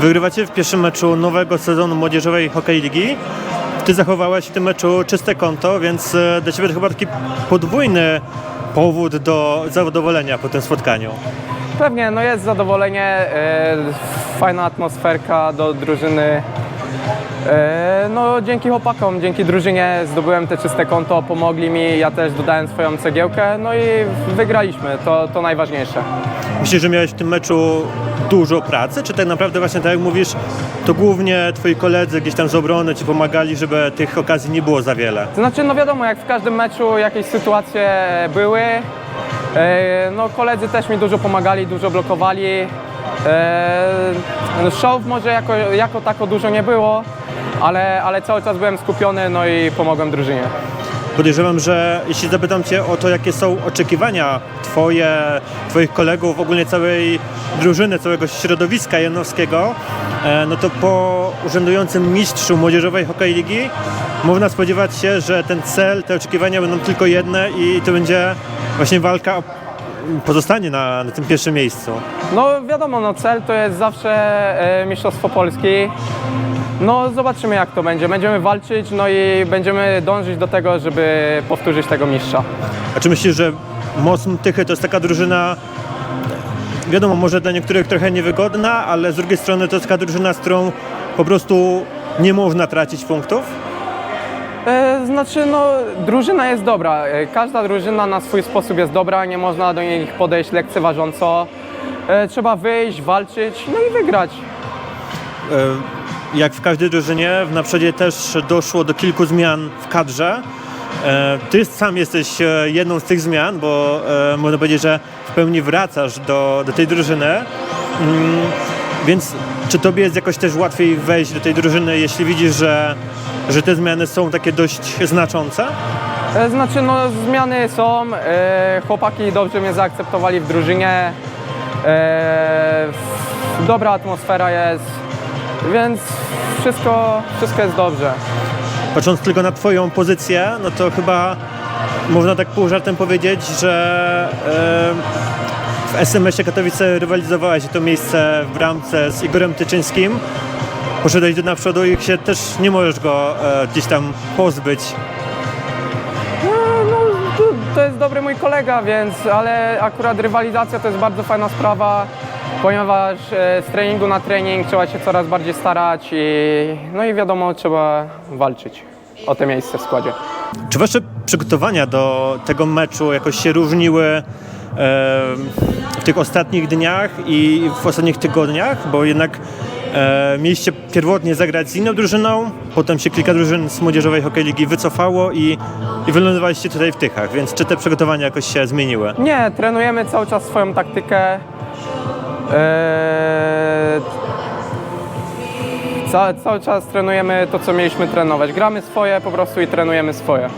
Wygrywacie w pierwszym meczu nowego sezonu młodzieżowej hokej ligi. Ty zachowałeś w tym meczu czyste konto, więc e, dla Ciebie to chyba taki podwójny powód do zadowolenia po tym spotkaniu. Pewnie, no jest zadowolenie, e, fajna atmosferka do drużyny. E, no dzięki chłopakom, dzięki drużynie zdobyłem te czyste konto, pomogli mi, ja też dodałem swoją cegiełkę, no i wygraliśmy, to, to najważniejsze. Myślisz, że miałeś w tym meczu dużo pracy, czy tak naprawdę właśnie tak jak mówisz, to głównie Twoi koledzy gdzieś tam z obrony Ci pomagali, żeby tych okazji nie było za wiele? Znaczy, no wiadomo, jak w każdym meczu jakieś sytuacje były. E, No koledzy też mi dużo pomagali, dużo blokowali. E, no, Show może jako, jako tako dużo nie było, ale, ale cały czas byłem skupiony, no i pomogłem drużynie. Podejrzewam, że jeśli zapytam Cię o to, jakie są oczekiwania Twoje, Twoich kolegów, ogólnie całej drużyny, całego środowiska janowskiego, e, no to po urzędującym mistrzu Młodzieżowej Hokej Ligi można spodziewać się, że ten cel, te oczekiwania będą tylko jedne i to będzie właśnie walka o pozostanie na, na tym pierwszym miejscu. No wiadomo, no cel to jest zawsze e, Mistrzostwo Polski. No zobaczymy jak to będzie. Będziemy walczyć, no i będziemy dążyć do tego, żeby powtórzyć tego mistrza. A czy myślisz, że Moc Tychy to jest taka drużyna, wiadomo, może dla niektórych trochę niewygodna, ale z drugiej strony to jest taka drużyna, z którą po prostu nie można tracić punktów? E, Znaczy, no, drużyna jest dobra. E, Każda drużyna na swój sposób jest dobra, nie można do nich podejść lekceważąco. E, Trzeba wyjść, walczyć, no i wygrać. E, Jak w każdej drużynie, w Naprzodzie też doszło do kilku zmian w kadrze. E, Ty sam jesteś e, jedną z tych zmian, bo e, można powiedzieć, że w pełni wracasz do, do tej drużyny. Mm, Więc czy tobie jest jakoś też łatwiej wejść do tej drużyny, jeśli widzisz, że, że te zmiany są takie dość znaczące? Znaczy, no, zmiany są. Chłopaki dobrze mnie zaakceptowali w drużynie. Dobra atmosfera jest, więc wszystko, wszystko jest dobrze. Patrząc tylko na Twoją pozycję, no to chyba można tak pół żartem powiedzieć, że e, w SMS-ie Katowice rywalizowałeś to miejsce w bramce z Igorem Tyczyńskim. Poszedłeś do naprzód i się też nie możesz go e, gdzieś tam pozbyć. No, no, to jest dobry mój kolega, więc, ale akurat rywalizacja to jest bardzo fajna sprawa, ponieważ e, z treningu na trening trzeba się coraz bardziej starać i no i wiadomo, trzeba walczyć o te miejsce w składzie. Czy Wasze przygotowania do tego meczu jakoś się różniły e, w tych ostatnich dniach i w ostatnich tygodniach? Bo jednak e, mieliście pierwotnie zagrać z inną drużyną, potem się kilka drużyn z Młodzieżowej Hokej Ligi wycofało i, i wylądowaliście tutaj w Tychach, więc czy te przygotowania jakoś się zmieniły? Nie, trenujemy cały czas swoją taktykę. Eee, ca, cały czas trenujemy to, co mieliśmy trenować. Gramy swoje po prostu i trenujemy swoje.